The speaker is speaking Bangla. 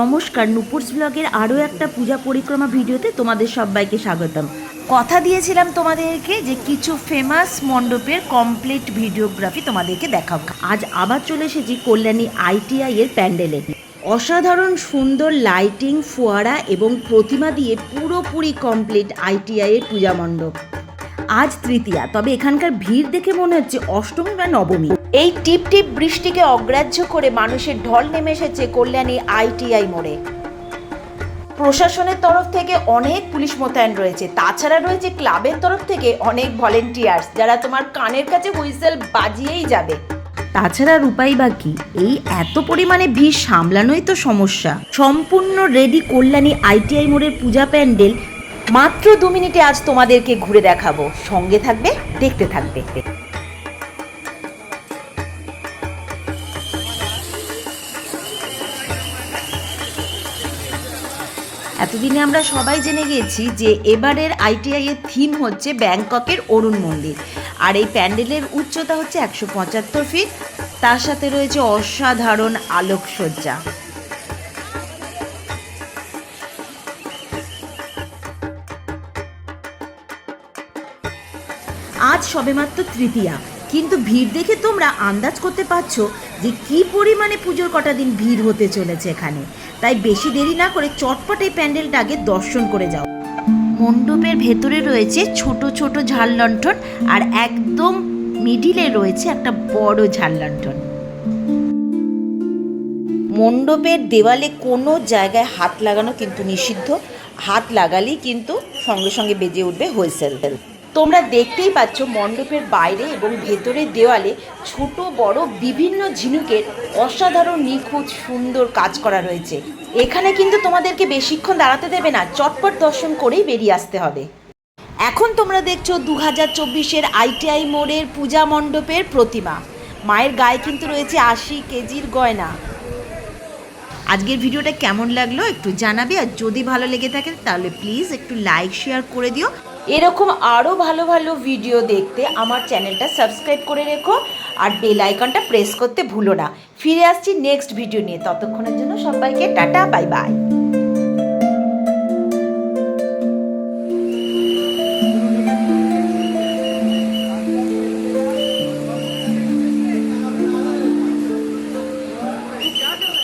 নমস্কার, নুপুরস ব্লগের আরও একটা পূজা পরিক্রমা ভিডিওতে তোমাদের সবাইকে স্বাগতম। কথা দিয়েছিলাম তোমাদেরকে যে কিছু ফেমাস মণ্ডপের কমপ্লিট ভিডিওগ্রাফি তোমাদেরকে দেখাবো। আজ আবার চলে এসেছি কল্যাণী আইটিআই এর প্যান্ডেলে। অসাধারণ সুন্দর লাইটিং ফোয়ারা এবং প্রতিমা দিয়ে পুরোপুরি কমপ্লিট আইটিআই এর পূজা মণ্ডপ। আজ তৃতীয়া, তবে এখানকার ভিড় দেখে মনে হচ্ছে অষ্টমী বা নবমী। এই টিপ টিপ বৃষ্টিকে অগ্রাহ্য করে মানুষের ঢল নেমে এসেছে কল্যাণী আইটিআই মোড়ে। প্রশাসনের তরফ থেকে অনেক পুলিশ মোতায়েন রয়েছে। তাছাড়া রয়েছে ক্লাবের তরফ থেকে অনেক ভলেন্টিয়ার্স যারা তোমার কানের কাছে হুইসেল বাজিয়েই যাবে। তাছাড়া রূপাই বা কি? এই এত পরিমাণে ভিড় সামলানোই তো সমস্যা। সম্পূর্ণ রেডি কল্যাণী আইটিআই মোড়ের পূজা প্যান্ডেল। মাত্র দু মিনিটে আজ তোমাদেরকে ঘুরে দেখাবো। সঙ্গে থাকবে, দেখতে থাকবে। এতদিনে আমরা সবাই জেনে গেছি যে এবারের আইটিআই এর থিম হচ্ছে ব্যাংককের অরুণ মন্দির। আর এই প্যান্ডেলের উচ্চতা হচ্ছে একশো পঁচাত্তর ফিট তার সাথে রয়েছে অসাধারণ আলোকসজ্জা। আজ সবেমাত্র তৃতীয়া। কিন্তু ভিড় দেখে তোমরা আন্দাজ করতে পারছ যে কি পরিমাণে পুজোর কটা দিন ভিড় হতে চলেছে এখানে। তাই বেশি দেরি না করে চটপট প্যান্ডেলটা আগে দর্শন করে যাও। মণ্ডপের ভেতরে রয়েছে ছোট ছোট ঝাল লণ্ঠন আর একদম মিডিলে রয়েছে একটা বড় ঝাল লণ্ঠন। মণ্ডপের দেওয়ালে কোনো জায়গায় হাত লাগানো কিন্তু নিষিদ্ধ। হাত লাগালেই কিন্তু সঙ্গে সঙ্গে বেজে উঠবে হুইসেল তোমরা দেখতেই পাচ্ছ মণ্ডপের বাইরে এবং ভেতরের দেওয়ালে ছোট, বড়, বিভিন্ন ঝিনুকের অসাধারণ, নিখুঁত, সুন্দর কাজ করা রয়েছে। এখানে কিন্তু তোমাদেরকে বেশিক্ষণ দাঁড়াতে দেবে না, চটপট দর্শন করেই বেরিয়ে আসতে হবে। এখন তোমরা দেখছ দু হাজার চব্বিশের আইটিআই মোড়ের পূজা মণ্ডপের প্রতিমা। মায়ের গায়ে কিন্তু রয়েছে আশি কেজির গয়না। আজকের ভিডিওটা কেমন লাগল একটু জানাবে, আর যদি ভালো লেগে থাকে তাহলে প্লিজ একটু লাইক শেয়ার করে দিও। এরকম আরও ভালো ভালো ভিডিও দেখতে আমার চ্যানেলটা সাবস্ক্রাইব করে রেখো, আর বেল আইকনটা প্রেস করতে ভুলো না। ফিরে আসছি নেক্সট ভিডিও নিয়ে। ততক্ষণের জন্য সবাইকে টাটা বাই বাই